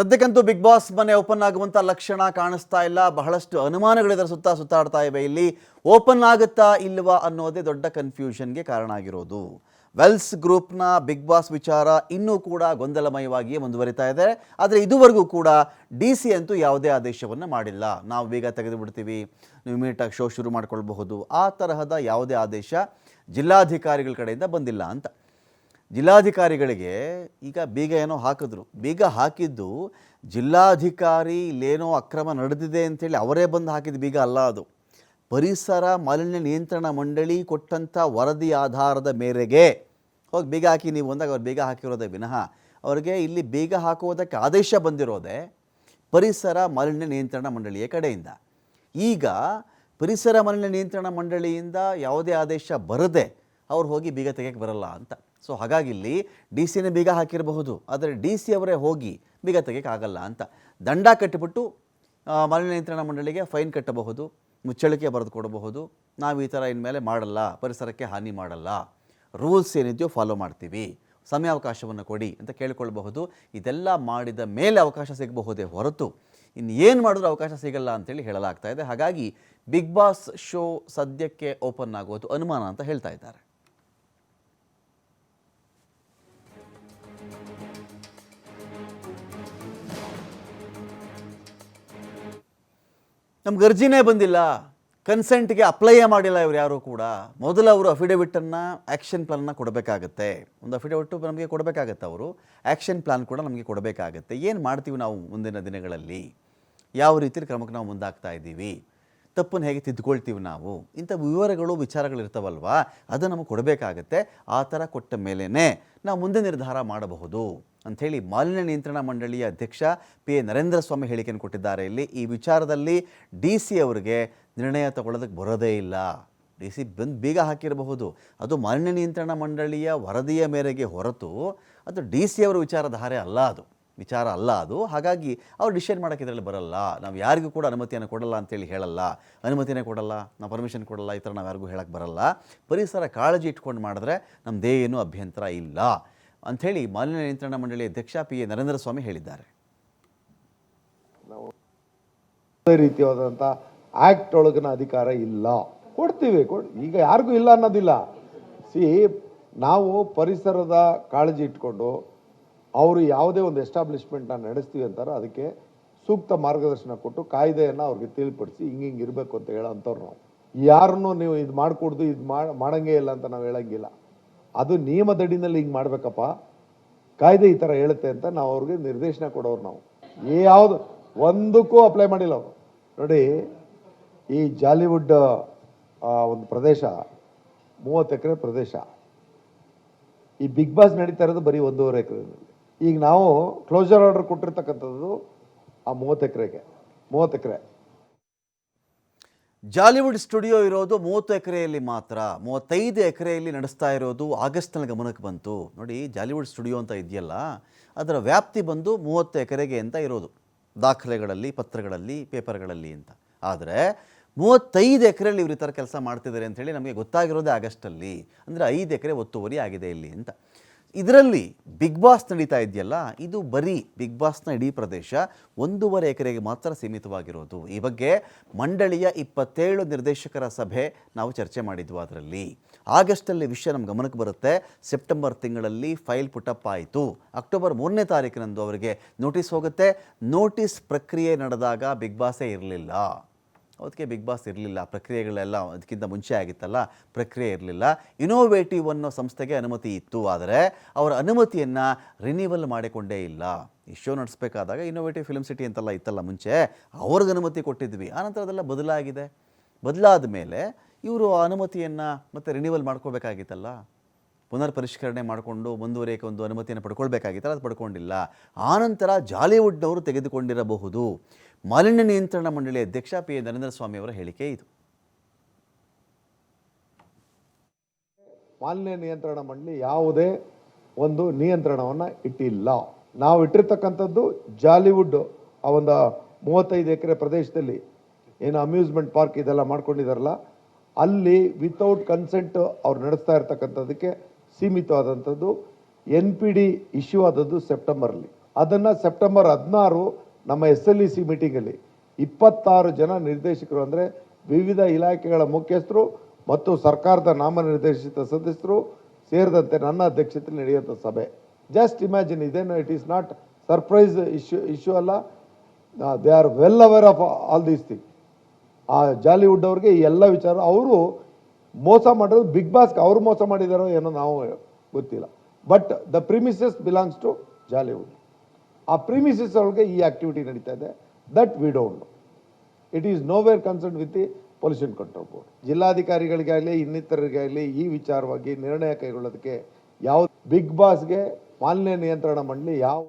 ಸದ್ಯಕ್ಕಂತೂ Bigg Boss ಮನೆ open ಆಗುವಂಥ ಲಕ್ಷಣ ಕಾಣಿಸ್ತಾ ಇಲ್ಲ. ಬಹಳಷ್ಟು ಅನುಮಾನಗಳಿದರ ಸುತ್ತ ಸುತ್ತಾಡ್ತಾ ಇವೆ. ಇಲ್ಲಿ ಓಪನ್ ಆಗುತ್ತಾ ಇಲ್ವಾ ಅನ್ನೋದೇ ದೊಡ್ಡ ಕನ್ಫ್ಯೂಷನ್ಗೆ ಕಾರಣ ಆಗಿರೋದು. ವೆಲ್ಸ್ ಗ್ರೂಪ್ನ ಬಿಗ್ ಬಾಸ್ ವಿಚಾರ ಇನ್ನೂ ಕೂಡ ಗೊಂದಲಮಯವಾಗಿಯೇ ಮುಂದುವರಿತಾ ಇದೆ. ಆದರೆ ಇದುವರೆಗೂ ಕೂಡ ಡಿ ಸಿ ಅಂತೂ ಯಾವುದೇ ಆದೇಶವನ್ನು ಮಾಡಿಲ್ಲ. ನಾವು ಬೇಗ ತೆಗೆದು ಬಿಡ್ತೀವಿ ನೀವು ಇಮಿಡಿಯೇಟಾಗಿ ಶೋ ಶುರು ಮಾಡ್ಕೊಳ್ಬಹುದು. ಆ ತರಹದ ಯಾವುದೇ ಆದೇಶ ಜಿಲ್ಲಾಧಿಕಾರಿಗಳ ಕಡೆಯಿಂದ ಬಂದಿಲ್ಲ ಅಂತ. ಜಿಲ್ಲಾಧಿಕಾರಿಗಳಿಗೆ ಈಗ ಬೀಗ ಏನೋ ಹಾಕಿದ್ರು. ಬೀಗ ಹಾಕಿದ್ದು ಜಿಲ್ಲಾಧಿಕಾರಿ ಇಲ್ಲೇನೋ ಅಕ್ರಮ ನಡೆದಿದೆ ಅಂತೇಳಿ ಅವರೇ ಬಂದು ಹಾಕಿದ ಬೀಗ ಅಲ್ಲ ಅದು. ಪರಿಸರ ಮಾಲಿನ್ಯ ನಿಯಂತ್ರಣ ಮಂಡಳಿ ಕೊಟ್ಟಂಥ ವರದಿ ಆಧಾರದ ಮೇರೆಗೆ ಹೋಗಿ ಬೀಗ ಹಾಕಿ ನೀವು ಅಂದಾಗ ಅವ್ರು ಬೀಗ ಹಾಕಿರೋದೇ ವಿನಃ ಅವರಿಗೆ ಇಲ್ಲಿ ಬೀಗ ಹಾಕುವುದಕ್ಕೆ ಆದೇಶ ಬಂದಿರೋದೇ ಪರಿಸರ ಮಾಲಿನ್ಯ ನಿಯಂತ್ರಣ ಮಂಡಳಿಯ ಕಡೆಯಿಂದ. ಈಗ ಪರಿಸರ ಮಾಲಿನ್ಯ ನಿಯಂತ್ರಣ ಮಂಡಳಿಯಿಂದ ಯಾವುದೇ ಆದೇಶ ಬರದೆ ಅವ್ರು ಹೋಗಿ ಬೀಗ ತೆಗೆಯಕ್ಕೆ ಬರಲ್ಲ ಅಂತ. ಸೊ ಹಾಗಾಗಿ ಇಲ್ಲಿ ಡಿ ಸಿನೇ ಬೀಗ ಹಾಕಿರಬಹುದು, ಆದರೆ ಡಿ ಸಿ ಅವರೇ ಹೋಗಿ ಬೀಗ ತೆಗೆಯೋಕ್ಕಾಗಲ್ಲ ಅಂತ. ದಂಡ ಕಟ್ಟಿಬಿಟ್ಟು ಮಾಲಿನ್ಯ ನಿಯಂತ್ರಣ ಮಂಡಳಿಗೆ ಫೈನ್ ಕಟ್ಟಬಹುದು, ಮುಚ್ಚಳಿಕೆ ಬರೆದು ಕೊಡಬಹುದು. ನಾವು ಈ ಥರ ಇನ್ಮೇಲೆ ಮಾಡಲ್ಲ, ಪರಿಸರಕ್ಕೆ ಹಾನಿ ಮಾಡಲ್ಲ. ರೂಲ್ಸ್ ಏನಿದೆಯೋ ಫಾಲೋ ಮಾಡ್ತೀವಿ. ಸಮಯಾವಕಾಶವನ್ನು ಕೊಡಿ ಅಂತ ಕೇಳಿಕೊಳ್ಳಬಹುದು ಇದೆಲ್ಲ ಮಾಡಿದ ಮೇಲೆ ಅವಕಾಶ ಸಿಗಬಹುದೇ ಹೊರತು, ಇನ್ನು ಏನು ಮಾಡಿದ್ರೂ ಅವಕಾಶ ಸಿಗಲ್ಲ ಅಂತೇಳಿ ಹೇಳಲಾಗ್ತಾ ಇದೆ. ಹಾಗಾಗಿ ಬಿಗ್ ಬಾಸ್ ಶೋ ಸದ್ಯಕ್ಕೆ ಓಪನ್ ಆಗೋದು ಅನುಮಾನ ಅಂತ ಹೇಳ್ತಾ ಇದ್ದಾರೆ. ನಮ್ಗೆ ಅರ್ಜಿನೇ ಬಂದಿಲ್ಲ. ಕನ್ಸೆಂಟ್ಗೆ ಅಪ್ಲೈಯೇ ಮಾಡಿಲ್ಲ ಇವ್ರು ಯಾರೂ ಕೂಡ. ಮೊದಲು ಅವರು ಅಫಿಡವಿಟನ್ನು ಆ್ಯಕ್ಷನ್ ಪ್ಲಾನ್ನ ಕೊಡಬೇಕಾಗತ್ತೆ. ಒಂದು ಅಫಿಡವಿಟ್ಟು ನಮಗೆ ಕೊಡಬೇಕಾಗತ್ತೆ ಅವರು. ಆ್ಯಕ್ಷನ್ ಪ್ಲಾನ್ ಕೂಡ ನಮಗೆ ಕೊಡಬೇಕಾಗತ್ತೆ. ಏನು ಮಾಡ್ತೀವಿ ನಾವು ಮುಂದಿನ ದಿನಗಳಲ್ಲಿ? ಯಾವ ರೀತಿ ಕ್ರಮಕ್ಕೆ ನಾವು ಮುಂದಾಗ್ತಾ ಇದ್ದೀವಿ? ತಪ್ಪನ್ನು ಹೇಗೆ ತಿದ್ದುಕೊಳ್ತೀವಿ ನಾವು? ಇಂಥ ವಿವರಗಳು, ವಿಚಾರಗಳಿರ್ತಾವಲ್ವಾ? ಅದು ನಮಗೆ ಕೊಡಬೇಕಾಗತ್ತೆ. ಆ ಥರ ಕೊಟ್ಟ ಮೇಲೇ ನಾವು ಮುಂದೆ ನಿರ್ಧಾರ ಮಾಡಬಹುದು ಅಂಥೇಳಿ ಮಾಲಿನ್ಯ ನಿಯಂತ್ರಣ ಮಂಡಳಿಯ ಅಧ್ಯಕ್ಷ ಪಿ. ಎ. ನರೇಂದ್ರ ಸ್ವಾಮಿ ಹೇಳಿಕೆಯನ್ನು ಕೊಟ್ಟಿದ್ದಾರೆ. ಇಲ್ಲಿ ಈ ವಿಚಾರದಲ್ಲಿ ಡಿ. ಸಿ. ಅವರಿಗೆ ನಿರ್ಣಯ ತಗೊಳ್ಳೋದಕ್ಕೆ ಬರೋದೇ ಇಲ್ಲ. ಡಿ. ಸಿ. ಬಂದು ಬೀಗ ಹಾಕಿರಬಹುದು. ಅದು ಮಾಲಿನ್ಯ ನಿಯಂತ್ರಣ ಮಂಡಳಿಯ ವರದಿಯ ಮೇರೆಗೆ ಹೊರತು ಅದು ಡಿ. ಸಿ. ಅವರ ವಿಚಾರಧಾರೆ ಅಲ್ಲ ಅದು. ವಿಚಾರ ಅಲ್ಲ ಅದು. ಹಾಗಾಗಿ ಅವ್ರು ಡಿಸೈಡ್ ಮಾಡೋಕೆ ಇದರಲ್ಲಿ ಬರಲ್ಲ. ನಾವು ಯಾರಿಗೂ ಕೂಡ ಅನುಮತಿಯನ್ನು ಕೊಡಲ್ಲ ಅಂತೇಳಿ ಹೇಳಲ್ಲ. ಅನುಮತಿನೇ ಕೊಡಲ್ಲ. ನಾವು ಪರ್ಮಿಷನ್ ಕೊಡಲ್ಲ. ಈ ಥರ ನಾವು ಯಾರಿಗೂ ಹೇಳಕ್ಕೆ ಬರಲ್ಲ. ಪರಿಸರ ಕಾಳಜಿ ಇಟ್ಕೊಂಡು ಮಾಡಿದ್ರೆ ನಮ್ಮದೇನು ಅಭ್ಯಂತರ ಇಲ್ಲ ಅಂಥೇಳಿ ಮಾಲಿನ್ಯ ನಿಯಂತ್ರಣ ಮಂಡಳಿ ಅಧ್ಯಕ್ಷ ಪಿ ಎ ನರೇಂದ್ರ ಸ್ವಾಮಿ ಹೇಳಿದ್ದಾರೆ. ರೀತಿಯಾದಂಥ ಆಕ್ಟ್ ಒಳಗಿನ ಅಧಿಕಾರ ಇಲ್ಲ. ಕೊಡ್ತೀವಿ. ಕೊಡ್, ಈಗ ಯಾರಿಗೂ ಇಲ್ಲ ಅನ್ನೋದಿಲ್ಲ. ಸಿ ನಾವು ಪರಿಸರದ ಕಾಳಜಿ ಇಟ್ಕೊಂಡು ಅವರು ಯಾವುದೇ ಒಂದು ಎಸ್ಟಾಬ್ಲಿಷ್ಮೆಂಟ್ನ ನಡೆಸ್ತೀವಿ ಅಂತಾರೆ, ಅದಕ್ಕೆ ಸೂಕ್ತ ಮಾರ್ಗದರ್ಶನ ಕೊಟ್ಟು ಕಾಯ್ದೆಯನ್ನು ಅವ್ರಿಗೆ ತಿಳಿಪಡಿಸಿ ಹಿಂಗೆ ಹಿಂಗೆ ಇರಬೇಕು ಅಂತ ಹೇಳೋಂಥವ್ರು ನಾವು. ಯಾರನ್ನೂ ನೀವು ಇದು ಮಾಡಿಕೊಡ್ದು, ಇದು ಮಾಡಂಗೇ ಇಲ್ಲ ಅಂತ ನಾವು ಹೇಳಂಗಿಲ್ಲ. ಅದು ನಿಯಮದಡಿನಲ್ಲಿ ಹಿಂಗೆ ಮಾಡಬೇಕಪ್ಪ. ಕಾಯ್ದೆ ಈ ಥರ ಹೇಳುತ್ತೆ ಅಂತ ನಾವು ಅವ್ರಿಗೆ ನಿರ್ದೇಶನ ಕೊಡೋರು ನಾವು. ಯಾವುದು, ಒಂದಕ್ಕೂ ಅಪ್ಲೈ ಮಾಡಿಲ್ಲ ಅವರು. ನೋಡಿ, ಈ ಜಾಲಿವುಡ್ ಒಂದು ಪ್ರದೇಶ, ಮೂವತ್ತು ಎಕರೆ ಪ್ರದೇಶ. ಈ ಬಿಗ್ ಬಾಸ್ ನಡೀತಾ ಇರೋದು ಬರೀ ಒಂದೂವರೆ ಎಕರೆನಲ್ಲಿ ಈಗ ನಾವು ಕ್ಲೋಸರ್ ಆರ್ಡರ್ ಕೊಟ್ಟಿರ್ತಕ್ಕಂಥದ್ದು ಆ ಮೂವತ್ತು ಎಕರೆಗೆ, ಮೂವತ್ತು ಎಕರೆ. ಜಾಲಿವುಡ್ ಸ್ಟುಡಿಯೋ ಇರೋದು ಮೂವತ್ತು ಎಕರೆಯಲ್ಲಿ ಮಾತ್ರ, ಮೂವತ್ತೈದು ಎಕರೆಯಲ್ಲಿ ನಡೆಸ್ತಾ ಇರೋದು ಆಗಸ್ಟ್ನಲ್ಲಿ ಗಮನಕ್ಕೆ ಬಂತು. ನೋಡಿ, ಜಾಲಿವುಡ್ ಸ್ಟುಡಿಯೋ ಅಂತ ಇದೆಯಲ್ಲ, ಅದರ ವ್ಯಾಪ್ತಿ ಬಂದು ಮೂವತ್ತು ಎಕರೆಗೆ ಅಂತ ಇರೋದು. ದಾಖಲೆಗಳಲ್ಲಿ, ಪತ್ರಗಳಲ್ಲಿ, ಪೇಪರ್ಗಳಲ್ಲಿ ಅಂತ. ಆದರೆ, ಮೂವತ್ತೈದು ಎಕರೆಯಲ್ಲಿ ಇವರು ಈ ಥರ ಕೆಲಸ ಮಾಡ್ತಿದ್ದಾರೆ ಅಂತೇಳಿ ನಮಗೆ ಗೊತ್ತಾಗಿರೋದೇ ಆಗಸ್ಟಲ್ಲಿ. ಅಂದರೆ ಐದು ಎಕರೆ ಒತ್ತುವರಿ ಆಗಿದೆ ಇಲ್ಲಿ ಅಂತ. ಇದರಲ್ಲಿ ಬಿಗ್ ಬಾಸ್ ನಡೀತಾ ಇದೆಯಲ್ಲ, ಇದು ಬರೀ ಬಿಗ್ ಬಾಸ್ನ ಇಡೀ ಪ್ರದೇಶ ಒಂದೂವರೆ ಎಕರೆಗೆ ಮಾತ್ರ ಸೀಮಿತವಾಗಿರೋದು. ಈ ಬಗ್ಗೆ ಮಂಡಳಿಯ ಇಪ್ಪತ್ತೇಳು ನಿರ್ದೇಶಕರ ಸಭೆ ನಾವು ಚರ್ಚೆ ಮಾಡಿದ್ವು ಅದರಲ್ಲಿ. ಆಗಸ್ಟಲ್ಲಿ ವಿಷಯ ನಮ್ಮ ಗಮನಕ್ಕೆ ಬರುತ್ತೆ. ಸೆಪ್ಟೆಂಬರ್ ತಿಂಗಳಲ್ಲಿ ಫೈಲ್ ಪುಟಪ್ ಆಯಿತು. ಅಕ್ಟೋಬರ್ ಮೂರನೇ ತಾರೀಕಿನಂದು ಅವರಿಗೆ ನೋಟಿಸ್ ಹೋಗುತ್ತೆ. ನೋಟಿಸ್ ಪ್ರಕ್ರಿಯೆ ನಡೆದಾಗ ಬಿಗ್ ಬಾಸೇ ಇರಲಿಲ್ಲ. ಅದಕ್ಕೆ ಬಿಗ್ ಬಾಸ್ ಇರಲಿಲ್ಲ, ಪ್ರಕ್ರಿಯೆಗಳೆಲ್ಲ ಅದಕ್ಕಿಂತ ಮುಂಚೆ ಆಗಿತ್ತಲ್ಲ, ಪ್ರಕ್ರಿಯೆ ಇರಲಿಲ್ಲ. ಇನೋವೇಟಿವ್ ಅನ್ನೋ ಸಂಸ್ಥೆಗೆ ಅನುಮತಿ ಇತ್ತು, ಆದರೆ ಅವರ ಅನುಮತಿಯನ್ನು ರಿನ್ಯೂವಲ್ ಮಾಡಿಕೊಂಡೇ ಇಲ್ಲ. ಈ ಶೋ ನಡೆಸಬೇಕಾದಾಗ ಇನೋವೇಟಿವ್ ಫಿಲ್ಮ್ ಸಿಟಿ ಅಂತೆಲ್ಲ ಇತ್ತಲ್ಲ ಮುಂಚೆ, ಅವ್ರಿಗೆ ಅನುಮತಿ ಕೊಟ್ಟಿದ್ವಿ. ಆನಂತರ ಅದೆಲ್ಲ ಬದಲಾಗಿದೆ. ಬದಲಾದ ಮೇಲೆ ಇವರು ಆ ಅನುಮತಿಯನ್ನು ಮತ್ತೆ ರಿನ್ಯೂವಲ್ ಮಾಡ್ಕೋಬೇಕಾಗಿತ್ತಲ್ಲ. ಪುನರ್ ಪರಿಷ್ಕರಣೆ ಮಾಡಿಕೊಂಡು ಮುಂದುವರಿಯಕ್ಕೆ ಒಂದು ಅನುಮತಿಯನ್ನು ಪಡ್ಕೊಳ್ಬೇಕಾಗಿತ್ತಲ್ಲ, ಅದು ಪಡ್ಕೊಂಡಿಲ್ಲ. ಆನಂತರ ಜಾಲಿವುಡ್ನವರು ತೆಗೆದುಕೊಂಡಿರಬಹುದು. ಮಾಲಿನ್ಯ ನಿಯಂತ್ರಣ ಮಂಡಳಿ ಅಧ್ಯಕ್ಷ ಪಿ ಎ ನರೇಂದ್ರ ಸ್ವಾಮಿ ಅವರ ಹೇಳಿಕೆ ಇದು. ಮಾಲಿನ್ಯ ನಿಯಂತ್ರಣ ಮಂಡಳಿ ಯಾವುದೇ ಒಂದು ನಿಯಂತ್ರಣವನ್ನು ಇಟ್ಟಿಲ್ಲ. ನಾವು ಇಟ್ಟಿರ್ತಕ್ಕಂಥದ್ದು ಜಾಲಿವುಡ್ ಆ ಒಂದು ಮೂವತ್ತೈದು ಎಕರೆ ಪ್ರದೇಶದಲ್ಲಿ ಏನು ಅಮ್ಯೂಸ್ಮೆಂಟ್ ಪಾರ್ಕ್ ಇದೆಲ್ಲ ಮಾಡ್ಕೊಂಡಿದಾರಲ್ಲ, ಅಲ್ಲಿ ವಿತೌಟ್ ಕನ್ಸೆಂಟ್ ಅವ್ರು ನಡೆಸ್ತಾ ಇರ್ತಕ್ಕಂಥದ್ದಕ್ಕೆ ಸೀಮಿತವಾದಂಥದ್ದು ಎನ್ ಪಿ ಡಿ ಇಶ್ಯೂ ಆದದ್ದು ಸೆಪ್ಟೆಂಬರಲ್ಲಿ ಅದನ್ನು ಸೆಪ್ಟೆಂಬರ್ ಹದಿನಾರು ನಮ್ಮ ಎಸ್ ಎಲ್ ಇ ಸಿ ಮೀಟಿಂಗಲ್ಲಿ ಇಪ್ಪತ್ತಾರು ಜನ ನಿರ್ದೇಶಕರು ಅಂದರೆ ವಿವಿಧ ಇಲಾಖೆಗಳ ಮುಖ್ಯಸ್ಥರು ಮತ್ತು ಸರ್ಕಾರದ ನಾಮನಿರ್ದೇಶಿತ ಸದಸ್ಯರು ಸೇರಿದಂತೆ ನನ್ನ ಅಧ್ಯಕ್ಷತೆಯಲ್ಲಿ ನಡೆಯುವಂಥ ಸಭೆ. ಜಸ್ಟ್ ಇಮ್ಯಾಜಿನ್ ಇದೇನು it is not surprise issue issue ಅಲ್ಲ. They are well aware of all these thing ಆ ಜಾಲಿವುಡ್ ಅವ್ರಿಗೆ ಈ ಎಲ್ಲ ವಿಚಾರ, ಅವರು ಮೋಸ ಮಾಡೋದು ಬಿಗ್ ಬಾಸ್ಗೆ ಅವರು ಮೋಸ ಮಾಡಿದಾರೋ ಏನೋ ನಾವು ಗೊತ್ತಿಲ್ಲ. But the premises belongs to Jollywood ಆ ಪ್ರೀಮಿಸಿಸ್ ಒಳಗೆ ಈ ಆಕ್ಟಿವಿಟಿ ನಡೀತಾ ಇದೆ. That we don't it is nowhere concern with the pollution control board ಜಿಲ್ಲಾಧಿಕಾರಿಗಳಿಗಾಗಲಿ, ಇನ್ನಿತರರಿಗಾಗಲಿ ಈ ವಿಚಾರವಾಗಿ ನಿರ್ಣಯ ಕೈಗೊಳ್ಳೋದಕ್ಕೆ ಯಾವ ಬಿಗ್ ಬಾಸ್ಗೆ ಮಾಲಿನ್ಯ ನಿಯಂತ್ರಣ ಮಂಡಳಿ ಯಾವ